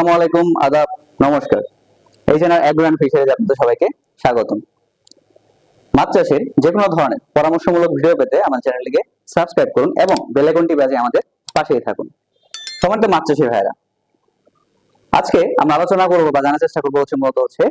আসসালামু আলাইকুম, আদাব, নমস্কার। এই চ্যানেল অ্যাগ্রোয়ান ফিশারিজ আপনাদের সবাইকে স্বাগতম। মাছ চাষের যে কোনো ধরনের পরামর্শমূলক ভিডিও পেতে আমার চ্যানেলটিকে সাবস্ক্রাইব করুন এবং বেল আইকনটি বাজে আমাদের পাশেই থাকুন। সমান্ত মাছ চাষি ভাইরা আজকে আমরা আলোচনা করব বা জানার চেষ্টা করব হচ্ছে মূলত হচ্ছে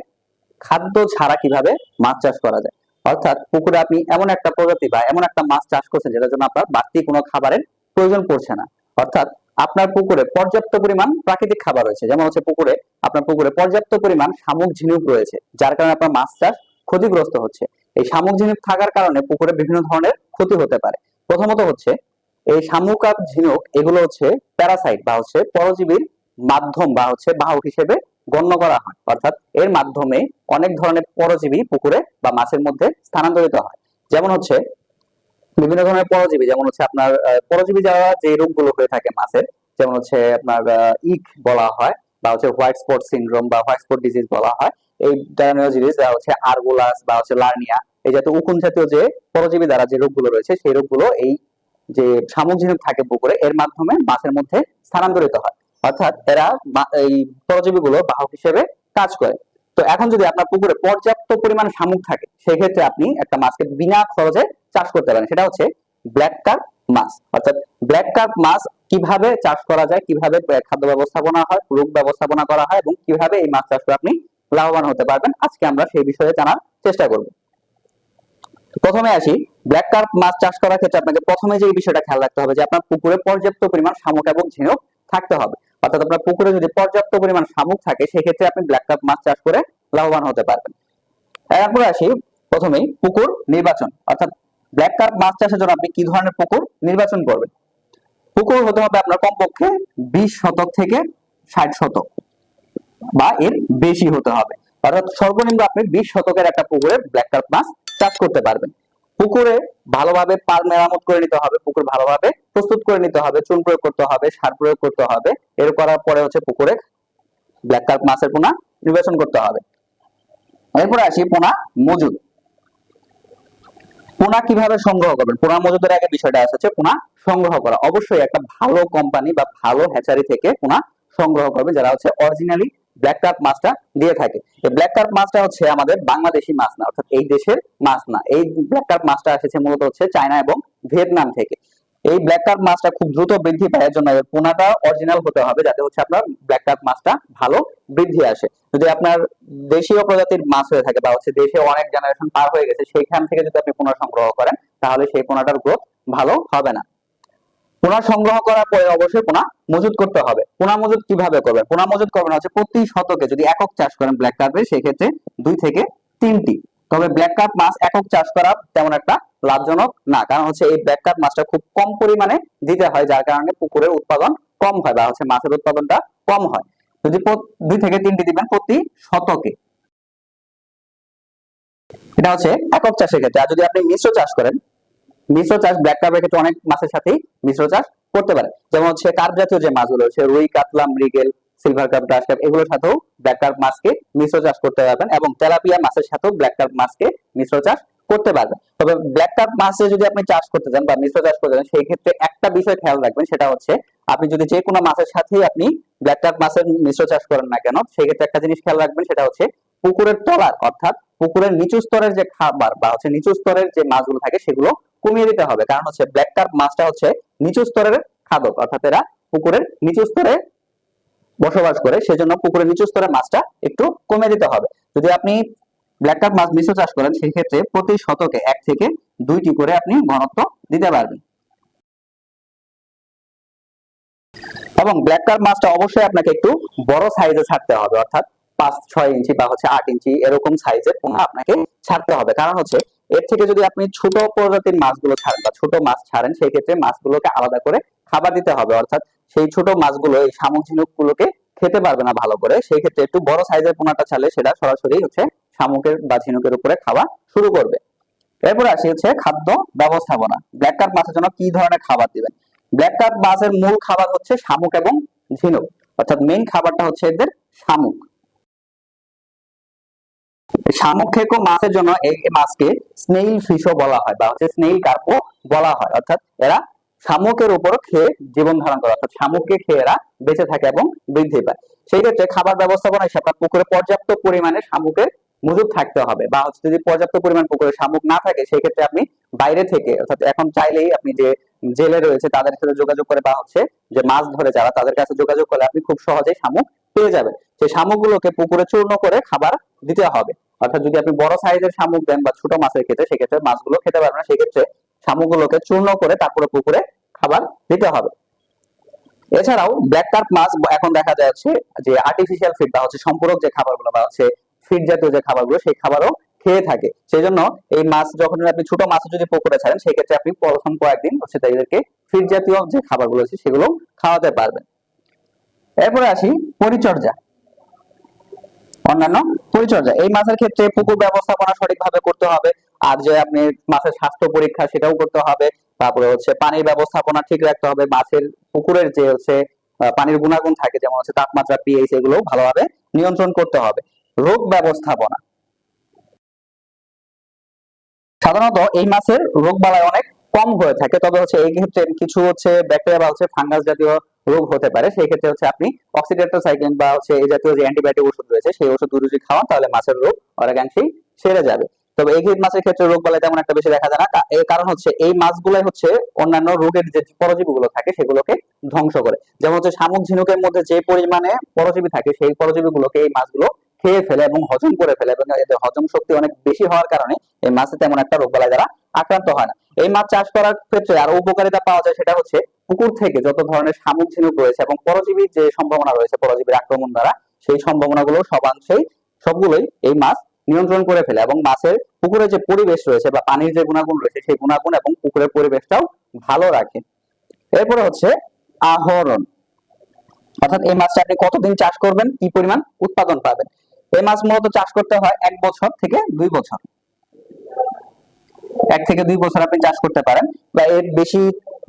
খাদ্য ছাড়া কীভাবে মাছ চাষ করা যায়। অর্থাৎ পুকুরে আপনি এমন একটা প্রজাতি বা এমন একটা মাছ চাষ করছেন যেটার জন্য আপনার বাড়তি কোনো খাবারের প্রয়োজন পড়ছে না। অর্থাৎ আপনার পুকুরে পর্যাপ্ত পরিমাণ প্রাকৃতিক খাবার রয়েছে। যেমন হচ্ছে পুকুরে আপনার পুকুরে পর্যাপ্ত পরিমাণ শামুক ঝিনুক রয়েছে, যার কারণে আপনার মাছ চাষ ক্ষতিগ্রস্ত হচ্ছে। এই শামুক ঝিনুক থাকার কারণে পুকুরে বিভিন্ন ধরনের ক্ষতি হতে পারে। প্রথমত হচ্ছে, এই শামুক আর ঝিনুক এগুলো হচ্ছে প্যারাসাইট বা হচ্ছে পরজীবীর মাধ্যম বা হচ্ছে বাহক হিসেবে গণ্য করা হয়। অর্থাৎ এর মাধ্যমে অনেক ধরনের পরজীবী পুকুরে বা মাছের মধ্যে স্থানান্তরিত হয়। যেমন হচ্ছে, বিভিন্ন ধরনের পরজীবী, যেমন হচ্ছে আপনার পরজীবী যারা যে রোগগুলো হয়ে থাকে মাছের যেমন হচ্ছে আপনার ইক বলা হয় বা হচ্ছে হোয়াইট স্পট সিনড্রোম বা হোয়াইট স্পট ডিজিজ বলা হয়। এই জিনিস যা হচ্ছে আরগুলাস বা হচ্ছে লার্নিয়া, এই জাতীয় উকুন জাতীয় যে পরজীবী দ্বারা যে রোগগুলো রয়েছে, সেই রোগগুলো এই যে শামুক ঝিনুক থাকে পুকুরে, এর মাধ্যমে মাছের মধ্যে স্থানান্তরিত হয়। অর্থাৎ এরা এই পরজীবীগুলো বাহক হিসেবে কাজ করে। তো এখন যদি আপনার পুকুরে পর্যাপ্ত পরিমাণ শামুক থাকে, সেক্ষেত্রে আপনি একটা মাছকে বিনা খরচে চাষ করতে পারেন। সেটা হচ্ছে ব্ল্যাক কার্প মাছ। অর্থাৎ ব্ল্যাক কার্প মাছ কীভাবে চাষ করা যায়, কীভাবে খাদ্য ব্যবস্থাপনা হয়, রোগ ব্যবস্থাপনা করা হয় এবং কীভাবে এই মাছ চাষ করে আপনি লাভবান হতে পারবেন, আজকে আমরা সেই বিষয়ে জানার চেষ্টা করব। প্রথমে আসি ব্ল্যাক কার্প মাছ চাষ করার ক্ষেত্রে আপনাকে প্রথমে যে বিষয়টা খেয়াল রাখতে হবে যে আপনার পুকুরে পর্যাপ্ত পরিমাণ শামুক এবং ঝিনুক থাকতে হবে। অর্থাৎ আপনার পুকুরে যদি পর্যাপ্ত পরিমাণ শামুক থাকে, সেক্ষেত্রে আপনি ব্ল্যাক কার্প মাছ চাষ করে লাভবান হতে পারবেন। এরপরে আসি, প্রথমেই পুকুর নির্বাচন। অর্থাৎ ব্ল্যাক কার্প মাছ চাষের জন্য আপনি কি ধরনের পুকুর নির্বাচন করবেন? পুকুর হতে হবে আপনার কমপক্ষে বিশ শতক থেকে ষাট শতক বা এর বেশি হতে হবে। অর্থাৎ সর্বনিম্ন আপনি বিশ শতকের একটা পুকুরে ব্ল্যাক কার্প মাছ চাষ করতে পারবেন। পুকুরে ভালোভাবে পার মেরামত করে নিতে হবে, পুকুর ভালোভাবে প্রস্তুত করে নিতে হবে, চুন প্রয়োগ করতে হবে, সার প্রয়োগ করতে হবে, এর করার পরে হচ্ছে পুকুরে ব্ল্যাক কার্প মাছের পোনা নির্বাচন করতে হবে। এরপরে আসি পোনা মজুদ। পোনা কীভাবে সংগ্রহ করবেন? পোনা মজুদের আগে বিষয়টা হচ্ছে পোনা সংগ্রহ করা। অবশ্যই একটা ভালো কোম্পানি বা ভালো হ্যাচারি থেকে পোনা সংগ্রহ করবে যারা হচ্ছে অরিজিনালি ব্ল্যাক কার্প মাছটা দিয়ে থাকে। ব্ল্যাক কার্প মাছটা হচ্ছে আমাদের বাংলাদেশি মাছ না, অর্থাৎ এই দেশের মাছ না। এই ব্ল্যাক কার্প মাছটা এসেছে মূলত হচ্ছে চায়না এবং ভিয়েতনাম থেকে। এই ব্ল্যাক কার্প মাছটা খুব দ্রুত বৃদ্ধি পায়, এর জন্য এর পোনাটা অরিজিনাল হতে হবে যাতে হচ্ছে আপনার ব্ল্যাক কার্প মাছটা ভালো বৃদ্ধি আসে। যদি আপনার দেশীয় প্রজাতির মাছ হয়ে থাকে বা হচ্ছে দেশে অনেক জেনারেশন পার হয়ে গেছে, সেইখান থেকে যদি আপনি পোনা সংগ্রহ করেন, তাহলে সেই পোনাটার গ্রোথ ভালো হবে না। পোনা সংগ্রহ করার পরে অবশ্যই পোনা মজুত করতে হবে। পোনা মজুত কীভাবে করবেন? পোনা মজুত করবেন হচ্ছে প্রতি শতকে যদি একক চাষ করেন ব্ল্যাক কার্পের সেক্ষেত্রে দুই থেকে তিনটি। তবে ব্ল্যাক কার্প মাছ একক চাষ করা তেমন একটা লাভজনক না, কারণ হচ্ছে এই ব্ল্যাক কার্প মাছটা খুব কম পরিমাণে দিতে হয়, যার কারণে পুকুরের উৎপাদন কম হয় বা হচ্ছে মাছের উৎপাদনটা কম হয়। যদি দুই থেকে তিনটি দিবেন প্রতি শতকে। এটা হচ্ছে একক চাষের ক্ষেত্রে। আর যদি আপনি মিশ্র চাষ করেন, মিশ্র চাষ ব্ল্যাক কার্পের ক্ষেত্রে অনেক মাছের সাথেই মিশ্র চাষ করতে পারে যেমন হচ্ছে কার্প জাতীয় যে মাছগুলো হচ্ছে রুই, কাতলা, মৃগেল সিলভার কার্প গ্রাস কার্প এগুলোর সাথেও ব্ল্যাক কার্প মাছকে মিশ্র চাষ করতে পারবেন এবং তেলাপিয়া মাছের সাথেও ব্ল্যাক কার্প মাছকে মিশ্র চাষ করতে পারবেন। তবে ব্ল্যাক কার্প মাছে যদি আপনি চাষ করতে চান বা মিশ্র চাষ করতে চান, সেই ক্ষেত্রে একটা বিষয় খেয়াল রাখবেন, সেটা হচ্ছে আপনি যদি যে কোনো মাছের সাথেই আপনি ব্ল্যাক কার্প মাছের মিশ্র চাষ করেন না কেন, সেই ক্ষেত্রে একটা জিনিস খেয়াল রাখবেন, সেটা হচ্ছে পুকুরের তলার, অর্থাৎ পুকুরের নিচু স্তরের যে খাবার বা হচ্ছে নিচু স্তরের যে মাছগুলো থাকে, সেগুলো কমিয়ে দিতে হবে। কারণ হচ্ছে ব্ল্যাক কার্প মাছটা হচ্ছে নিচু স্তরের খাদক, অর্থাৎ এরা পুকুরের নিচু স্তরে বসবাস করে, সেজন্য পুকুরের নিচু স্তরের মাছটা একটু কমে দিতে হবে। যদি আপনি ব্ল্যাক কাপ মাছ মিশ্র চাষ করেন সেই ক্ষেত্রে প্রতি শতকে এক থেকে দুইটি করে আপনি ঘনত্ব দিতে পারবেন। এবং ব্ল্যাক কাপ মাছটা অবশ্যই আপনাকে একটু বড় সাইজে ছাড়তে হবে, অর্থাৎ পাঁচ, ছয় ইঞ্চি বা হচ্ছে আট ইঞ্চি এরকম সাইজের পোনা আপনাকে ছাড়তে হবে। কারণ হচ্ছে এর থেকে যদি আপনি ছোট প্রজাতির মাছগুলো ছাড়েন বা ছোট মাছ ছাড়েন সেই ক্ষেত্রে মাছগুলোকে আলাদা করে খাবার দিতে হবে, অর্থাৎ সেই ছোট মাছগুলো এই শামুক ঝিনুক গুলোকে খেতে পারবে না ভালো করে। সেই ক্ষেত্রে একটু বড় সাইজের পোনাটা ছাড়লে সেটা সরাসরি হচ্ছে শামুকের বা ঝিনুকের উপরে খাওয়া শুরু করবে। এরপর আসি হচ্ছে খাদ্য ব্যবস্থাপনা। ব্ল্যাক কার্প মাছের জন্য কি ধরনের খাবার দিবেন? ব্ল্যাক কার্প মাছের মূল খাবার হচ্ছে শামুক এবং ঝিনুক। অর্থাৎ মেইন খাবারটা হচ্ছে এদের শামুক। শামুক খেকো মাছের জন্য এই মাছকে স্নেইল ফিশও বলা হয়, বা হচ্ছে স্নেইল কার্পও বলা হয়। অর্থাৎ এরা শামুকের উপর খেয়ে জীবন ধারণ করে। অর্থাৎ শামুককে খেয়ে এরা বেঁচে থাকে এবং বৃদ্ধি পায়। সেই ক্ষেত্রে খাবার ব্যবস্থাপনা হিসেবে পুকুরে পর্যাপ্ত পরিমাণে শামুকের মজুদ থাকতে হবে বা হচ্ছে যদি পর্যাপ্ত পরিমাণ পুকুরে শামুক না থাকে, সেই ক্ষেত্রে আপনি বাইরে থেকে, অর্থাৎ এখন চাইলেই আপনি যে জেলে রয়েছে তাদের সাথে যোগাযোগ করে বা হচ্ছে যে মাছ ধরে যারা, তাদের কাছে যোগাযোগ করলে আপনি খুব সহজেই শামুক পেয়ে যাবেন। সেই শামুকগুলোকে পুকুরে চূর্ণ করে খাবার দিতে হবে। অর্থাৎ যদি আপনি বড় সাইজের শামুক দেন বা ছোট মাছের ক্ষেত্রে, সেক্ষেত্রে মাছগুলো খেতে পারবে না। সেক্ষেত্রে শামুকগুলোকে চূর্ণ করে তারপরে পুকুরে খাবার দিতে হবে। এছাড়াও ব্ল্যাক কার্প মাছ, এখন দেখা যাচ্ছে যে আর্টিফিশিয়াল ফিড বা হচ্ছে সম্পূরক যে খাবারগুলো বা হচ্ছে ফিড জাতীয় যে খাবারগুলো, সেই খাবারও খেয়ে থাকে। সেই জন্য এই মাছ যখন আপনি ছোট মাছ যদি পুকুরে ছাড়েন সেই ক্ষেত্রে আপনি প্রথম কয়েকদিন হচ্ছে তাদেরকে ফিড জাতীয় যে খাবারগুলো আছে, সেগুলো খাওয়াতে পারবেন। এরপরে আসি পরিচর্যা। অন্যান্য পরিচর্যা। এই মাছের ক্ষেত্রে পুকুর ব্যবস্থাপনা সঠিকভাবে করতে হবে। আর যে আপনি মাছের স্বাস্থ্য পরীক্ষা, সেটাও করতে হবে। তারপরে হচ্ছে পানির ব্যবস্থাপনা ঠিক রাখতে হবে। মাছের পুকুরের যে হচ্ছে পানির গুণাগুণ থাকে, যেমন হচ্ছে তাপমাত্রা পিএইচ এগুলো ভালোভাবে নিয়ন্ত্রণ করতে হবে। রোগ ব্যবস্থাপনা। সাধারণত এই মাছের রোগ বালাই অনেক কম হয়ে থাকে, তবে হচ্ছে এই ক্ষেত্রে কিছু হচ্ছে ব্যাকটেরিয়া বা হচ্ছে ফাঙ্গাস জাতীয় রোগ হতে পারে, সেই ক্ষেত্রে হচ্ছে আপনি অক্সিডেন্টোসাইক্লিন বা হচ্ছে এই জাতীয় যে অ্যান্টিবায়োটিক ওষুধ রয়েছে, সেই ওষুধ যদি খাওয়ান, তাহলে মাছের রোগ অনেকাংশেই সেরে যাবে। তবে এই মাছের ক্ষেত্রে রোগ বালাই তেমন একটা বেশি দেখা যায় না এর কারণ হচ্ছে এই মাছগুলাই হচ্ছে অন্যান্য রোগের যে পরজীবী গুলো থাকে, সেগুলোকে ধ্বংস করে। যেমন হচ্ছে শামুক ঝিনুকের মধ্যে যে পরিমাণে পরজীবী থাকে, সেই পরজীবী গুলোকে এই মাছগুলো খেয়ে ফেলে এবং হজম করে ফেলে এবং এদের হজম শক্তি অনেক বেশি হওয়ার কারণে এই মাছে তেমন একটা রোগ বালাই দ্বারা আক্রান্ত হয় না। এই মাছ চাষ করার ক্ষেত্রে আরও উপকারিতা পাওয়া যায় সেটা হচ্ছে পুকুর থেকে যত ধরনের শামুক ঝিনুক রয়েছে এবং পরজীবীর যে সম্ভাবনা রয়েছে পরজীবীর আক্রমণ দ্বারা, সেই সম্ভাবনাগুলো সবাংশেই সবগুলোই এই মাছ নিয়ন্ত্রণ করে ফেলে এবং মাছের পুকুরের যে পরিবেশ রয়েছে বা পানির যে গুণাগুণ রয়েছে সেই গুণাগুণ এবং পুকুরের পরিবেশটাও ভালো রাখে। এরপরে হচ্ছে আহরণ। অর্থাৎ এই মাছটা আপনি কতদিন চাষ করবেন? কি পরিমাণ উৎপাদন পাবেন? এই মাছ মূলত চাষ করতে হয় এক বছর থেকে দুই বছর। এক থেকে দুই বছর আপনি চাষ করতে পারেন। বা এর বেশি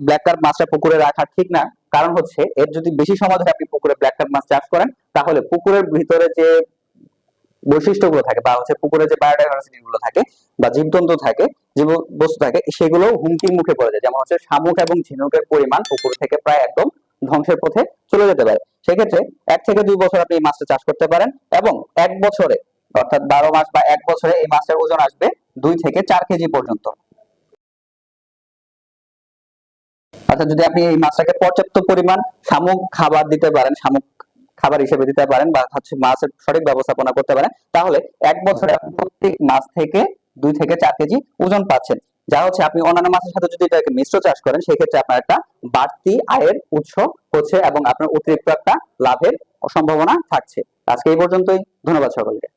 ব্ল্যাক কার্প মাছটা পুকুরে রাখা ঠিক না। কারণ হচ্ছে এর যদি বেশি সময় ধরে আপনি পুকুরে ব্ল্যাক কার্প মাছ চাষ করেন, তাহলে পুকুরের ভিতরে যে বৈশিষ্ট্যগুলো থাকে বা হচ্ছে পুকুরে যে বায়োডাইভার্সিটি গুলো থাকে বা জীবজন্তু থাকে জীব বস্তু থাকে, সেগুলো হুমকির মুখে পড়ে যায়। যেমন হচ্ছে শামুক এবং ঝিনুকের পরিমাণ পুকুর থেকে প্রায় একদম ধ্বংসের পথে চলে যেতে পারে। সেক্ষেত্রে এক থেকে দুই বছর আপনি এই মাছটা চাষ করতে পারেন এবং এক বছরে, অর্থাৎ বারো মাস বা এক বছরে এই মাছের ওজন আসবে দুই থেকে চার কেজি পর্যন্ত। অর্থাৎ যদি আপনি এই মাছটাকে পর্যাপ্ত পরিমাণ শামুক খাবার দিতে পারেন, শামুক খাবার হিসেবে দিতে পারেন বা হচ্ছে মাছের সঠিক ব্যবস্থাপনা করতে পারেন, তাহলে এক বছরে প্রত্যেক মাছ থেকে দুই থেকে চার কেজি ওজন পাচ্ছেন। যা হচ্ছে আপনি অন্যান্য মাছের সাথে যদি এটাকে মিশ্র চাষ করেন, সেক্ষেত্রে আপনার একটা বাড়তি আয়ের উৎস হচ্ছে এবং আপনার অতিরিক্ত একটা লাভের সম্ভাবনা থাকছে। আজকে এই পর্যন্তই। ধন্যবাদ সকলকে।